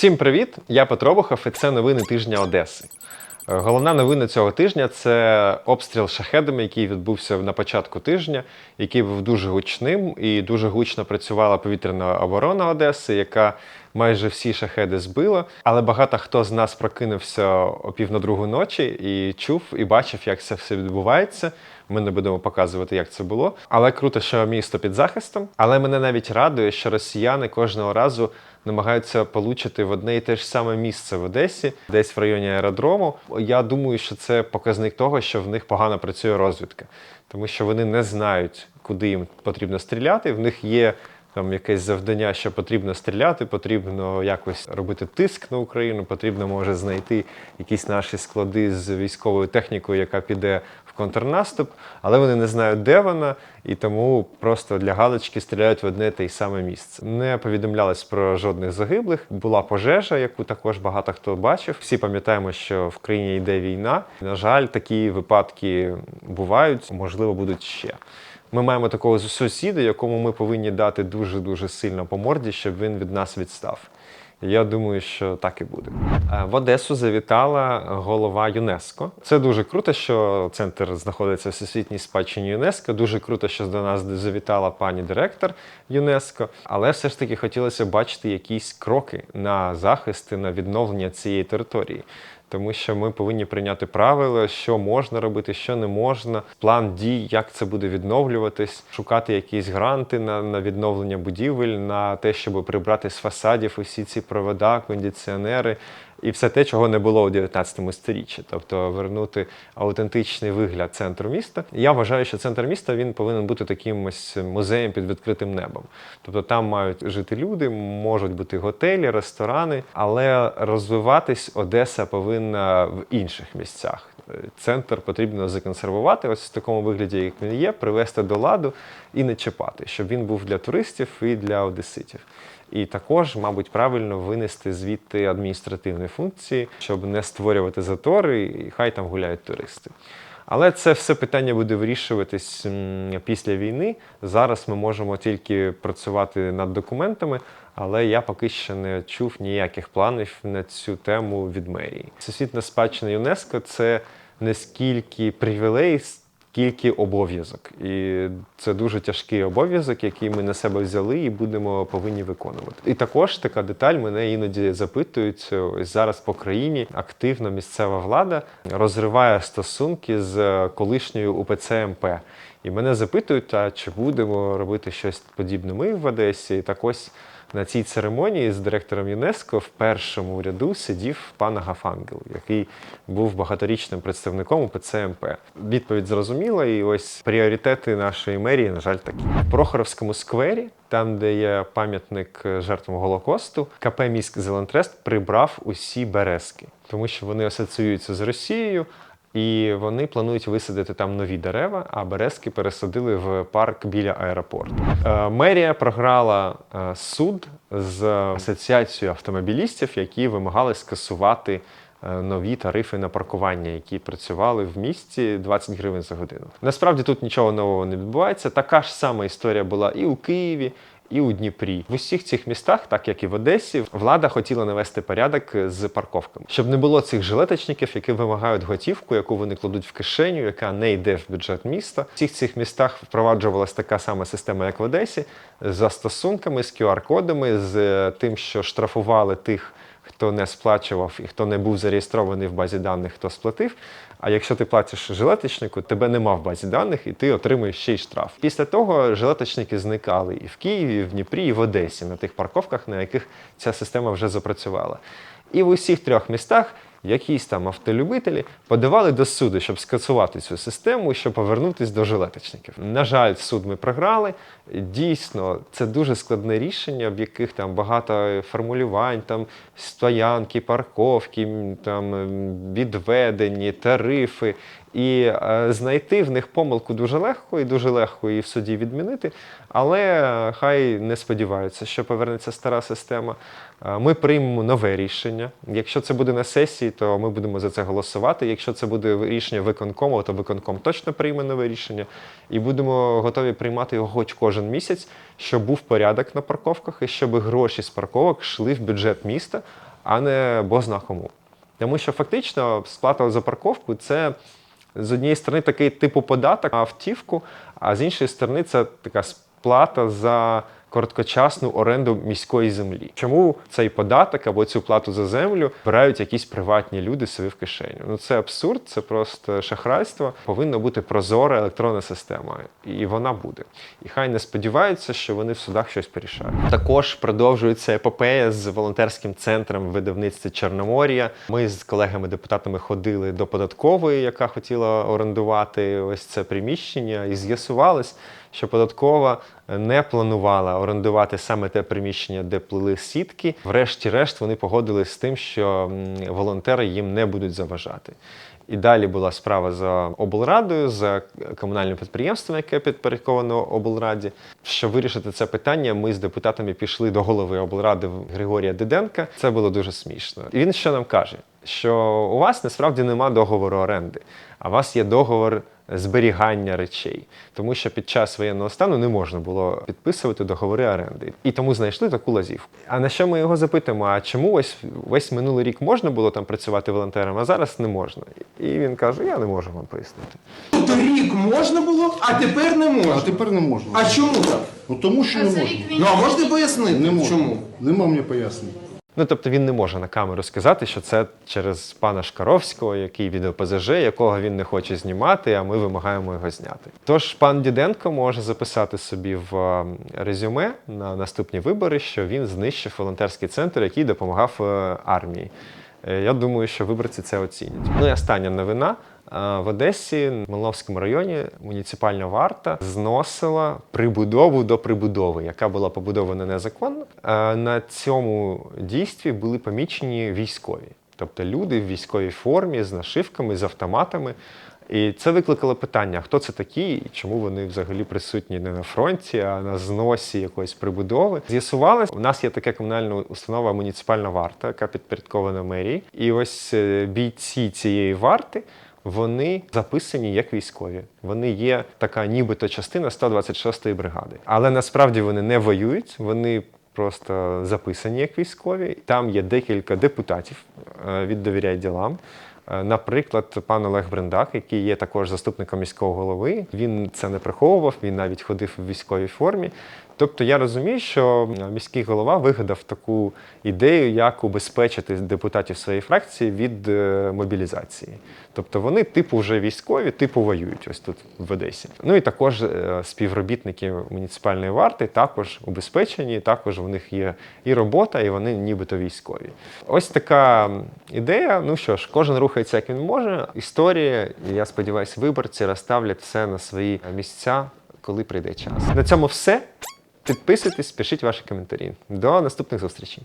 Всім привіт! Я Петро Бухов і це новини тижня Одеси. Е, Головна новина цього тижня це обстріл шахедами, який відбувся на початку тижня, який був дуже гучним і дуже гучно працювала повітряна оборона Одеси, яка майже всі шахеди збила. Але багато хто з нас прокинувся о пів на другу ночі і чув і бачив, як це все відбувається. Ми не будемо показувати, як це було. Але круто, що місто під захистом. Але мене навіть радує, що росіяни кожного разу намагаються получити в одне і те ж саме місце в Одесі, десь в районі аеродрому. Я думаю, що це показник того, що в них погано працює розвідка, тому що вони не знають, куди їм потрібно стріляти. В них є там якесь завдання, що потрібно стріляти, потрібно якось робити тиск на Україну, потрібно може знайти якісь наші склади з військовою технікою, яка піде в контрнаступ, але вони не знають, де вона, і тому просто для галочки стріляють в одне те й саме місце. Не повідомлялось про жодних загиблих. Була пожежа, яку також багато хто бачив. Всі пам'ятаємо, що в країні йде війна. На жаль, такі випадки бувають, можливо, будуть ще. Ми маємо такого сусіда, якому ми повинні дати дуже дуже сильно по морді, щоб він від нас відстав. Я думаю, що так і буде. Е, В Одесу завітала голова ЮНЕСКО. Це дуже круто, що центр знаходиться в всесвітній спадщині ЮНЕСКО. Дуже круто, що до нас завітала пані директор ЮНЕСКО. Але все ж таки хотілося бачити якісь кроки на захист і на відновлення цієї території. Тому що ми повинні прийняти правила, що можна робити, що не можна, план дій, як це буде відновлюватись, шукати якісь гранти на, на відновлення будівель, на те, щоб прибрати з фасадів усі ці провода, кондиціонери і все те, чого не було у 19 сторіччі, тобто вернути аутентичний вигляд центру міста. Я вважаю, що центр міста він повинен бути таким ось музеєм під відкритим небом. Тобто там мають жити люди, можуть бути готелі, ресторани, але розвиватись Одеса повинна в інших місцях. Центр потрібно законсервувати ось в такому вигляді, як він є, привести до ладу і не чіпати, щоб він був для туристів і для одеситів. І також, мабуть, правильно винести звідти адміністративні функції, щоб не створювати затори, і хай там гуляють туристи. Але це все питання буде вирішуватись після війни. Зараз ми можемо тільки працювати над документами, але я поки що не чув ніяких планів на цю тему від мерії. Всесвітня спадщина ЮНЕСКО це не скільки привілей, скільки обов'язок. І це дуже тяжкий обов'язок, який ми на себе взяли і будемо повинні виконувати. І також така деталь мене іноді запитують. Зараз по країні активно місцева влада розриває стосунки з колишньою УПЦ МП. І мене запитують, а чи будемо робити щось подібне ми в Одесі? Так ось на цій церемонії з директором ЮНЕСКО в першому ряду сидів пан Агафангел, який був багаторічним представником УПЦ МП. Відповідь зрозуміла, і ось пріоритети нашої мерії, на жаль, такі. В Прохоровському сквері, там, де є пам'ятник жертвам Голокосту, КП міськ Зелентрест прибрав усі березки, тому що вони асоціюються з Росією. І вони планують висадити там нові дерева, а березки пересадили в парк біля аеропорту. Е, Мерія програла е, суд з асоціацією автомобілістів, які вимагали скасувати е, нові тарифи на паркування, які працювали в місті 20 гривень за годину. Насправді тут нічого нового не відбувається. Така ж сама історія була і у Києві, і у Дніпрі. В усіх цих містах, так як і в Одесі, влада хотіла навести порядок з парковками, щоб не було цих жилеточників, які вимагають готівку, яку вони кладуть в кишеню, яка не йде в бюджет міста. В всіх цих містах впроваджувалася така сама система, як в Одесі, з застосунками, з QR-кодами, з тим, що штрафували тих. Хто не сплачував і хто не був зареєстрований в базі даних, хто сплатив. А якщо ти платиш жилеточнику, тебе нема в базі даних, і ти отримуєш ще й штраф. Після того жилеточники зникали і в Києві, і в Дніпрі, і в Одесі на тих парковках, на яких ця система вже запрацювала. І в усіх трьох містах якісь там автолюбителі подавали до суду, щоб скасувати цю систему, щоб повернутися до жилеточників. На жаль, суд ми програли. Дійсно, це дуже складне рішення, в яких там багато формулювань, там стоянки, парковки, там відведені, тарифи. І е, знайти в них помилку дуже легко і дуже легко її в суді відмінити. Але хай не сподіваються, що повернеться стара система. Е, Ми приймемо нове рішення. Якщо це буде на сесії, то ми будемо за це голосувати. Якщо це буде рішення виконкому, то виконком точно прийме нове рішення. І будемо готові приймати його хоч кожен місяць, щоб був порядок на парковках і щоб гроші з парковок йшли в бюджет міста, а не бозна кому. Тому що фактично сплата за парковку це з однієї сторони такий типу податок на автівку, а з іншої сторони це така сплата за короткочасну оренду міської землі. Чому цей податок або цю плату за землю збирають якісь приватні люди собі в кишеню? Ну це абсурд, це просто шахрайство. Повинна бути прозора електронна система, і вона буде. І хай не сподіваються, що вони в судах щось порішають. Також продовжується епопея з волонтерським центром в видавництві Чорномор'я. Ми з колегами-депутатами ходили до податкової, яка хотіла орендувати ось це приміщення, і з'ясувалось, що податкова не планувала орендувати саме те приміщення, де плели сітки. Врешті-решт вони погодились з тим, що волонтери їм не будуть заважати. І далі була справа за облрадою, за комунальним підприємством, яке підпорядковано облраді. Щоб вирішити це питання, ми з депутатами пішли до голови облради Григорія Диденка. Це було дуже смішно. І він що нам каже? Що у вас насправді нема договору оренди, а у вас є договор зберігання речей, тому що під час воєнного стану не можна було підписувати договори оренди. І тому знайшли таку лазівку. А на що ми його запитуємо? А чому ось весь минулий рік можна було там працювати волонтером, а зараз не можна? І він каже: Я не можу вам пояснити. Торік можна було, а тепер не можна. А тепер не можна. А чому так? Ну тому що не можна. Ну а можете пояснити? Не можна. Чому? Нема мені пояснень. Ну, тобто він не може на камеру сказати, що це через пана Шкаровського, який від ОПЗЖ, якого він не хоче знімати, а ми вимагаємо його зняти. Тож пан Діденко може записати собі в е, резюме на наступні вибори, що він знищив волонтерський центр, який допомагав е, армії. Е, Я думаю, що виборці це оцінять. Ну і остання новина. В Одесі, в Милновському районі, муніципальна варта зносила прибудову до прибудови, яка була побудована незаконно. На цьому дійстві були помічені військові, тобто люди в військовій формі з нашивками, з автоматами. І це викликало питання: хто це такі, і чому вони взагалі присутні не на фронті, а на зносі якоїсь прибудови. З'ясувалось, у нас є така комунальна установа муніципальна варта, яка підпорядкована мерії. І ось е, бійці цієї варти. Вони записані як військові. Вони є така, нібито частина 126-ї бригади. Але насправді вони не воюють, вони просто записані як військові. Там є декілька депутатів е, від «Довіряй ділам. Е, Наприклад, пан Олег Брендак, який є також заступником міського голови, він це не приховував, він навіть ходив у військовій формі. Тобто я розумію, що е, міський голова вигадав таку ідею, як убезпечити депутатів своєї фракції від е, мобілізації. Тобто вони типу вже військові, типу воюють ось тут в Одесі. Ну і також е, співробітники муніципальної варти також убезпечені, також в них є і робота, і вони нібито військові. Ось така ідея. Ну що ж, кожен рухається як він може. Історія, і я сподіваюся, виборці розставлять все на свої місця, коли прийде час. На цьому все. Підписуйтесь, пишіть ваші коментарі. До наступних зустрічей.